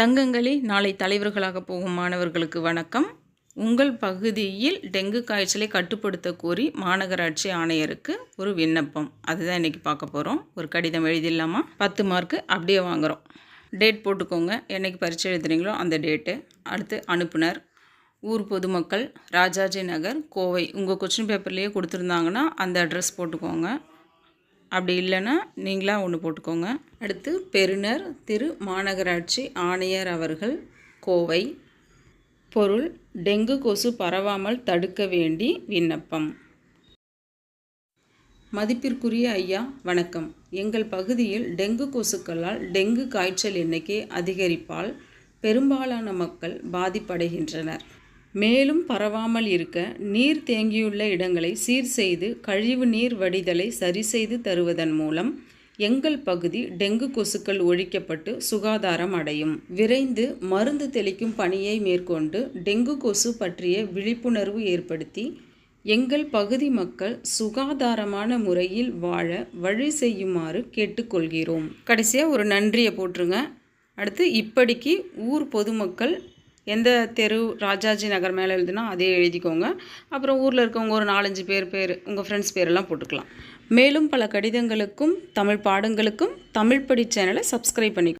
தங்கங்களே நாளை தலைவர்களாக போகும் மாணவர்களுக்கு வணக்கம். உங்கள் பகுதியில் டெங்கு காய்ச்சலை கட்டுப்படுத்த கோரி மாநகராட்சி ஆணையருக்கு ஒரு விண்ணப்பம். அதுதான் இன்றைக்கி பார்க்க போகிறோம் ஒரு கடிதம் எழுதிடலாமா? பத்து மார்க்கு அப்படியே வாங்குகிறோம் டேட் போட்டுக்கோங்க. என்னைக்கு பரீட்சை எழுதுறீங்களோ அந்த டேட்டு. அடுத்து அனுப்புனர். ஊர் பொதுமக்கள் ராஜாஜி நகர் கோவை. உங்கள் கொஸ்டின் பேப்பர்லேயே கொடுத்துருந்தாங்கன்னா அந்த அட்ரஸ் போட்டுக்கோங்க. அப்படி இல்லைன்னா நீங்களாக ஒன்று போட்டுக்கோங்க. அடுத்து பெருநர் திரு மாநகராட்சி ஆணையர் அவர்கள் கோவை. பொருள் டெங்கு கொசு பரவாமல் தடுக்க வேண்டி விண்ணப்பம். மதிப்பிற்குரிய ஐயா வணக்கம். எங்கள் பகுதியில் டெங்கு கொசுக்களால் டெங்கு காய்ச்சல் எண்ணிக்கை அதிகரிப்பால் பெரும்பாலான மக்கள் பாதிப்படைகின்றனர். மேலும் பரவாமல் இருக்க நீர் தேங்கியுள்ள இடங்களை சீர் செய்து கழிவு நீர் வடிதலை சரி செய்து தருவதன் மூலம் எங்கள் பகுதி டெங்கு கொசுக்கள் ஒழிக்கப்பட்டு சுகாதாரம் அடையும். விரைந்து மருந்து தெளிக்கும் பணியை மேற்கொண்டு டெங்கு கொசு பற்றிய விழிப்புணர்வு ஏற்படுத்தி எங்கள் பகுதி மக்கள் சுகாதாரமான முறையில் வாழ வழி செய்யுமாறு கேட்டுக்கொள்கிறோம். கடைசியாக ஒரு நன்றியை போட்டுருங்க அடுத்து இப்படிக்கு ஊர் பொதுமக்கள் எந்த தெரு ராஜாஜி நகர் மேலே எழுதுனா அதே எழுதிக்கோங்க. அப்புறம் ஊரில் இருக்கவங்க ஒரு நாலஞ்சு பேர் பேர் உங்கள் ஃப்ரெண்ட்ஸ் பேரெல்லாம் போட்டுக்கலாம். மேலும் பல கடிதங்களுக்கும் தமிழ் பாடங்களுக்கும் தமிழ் படி சேனலை சப்ஸ்கிரைப் பண்ணி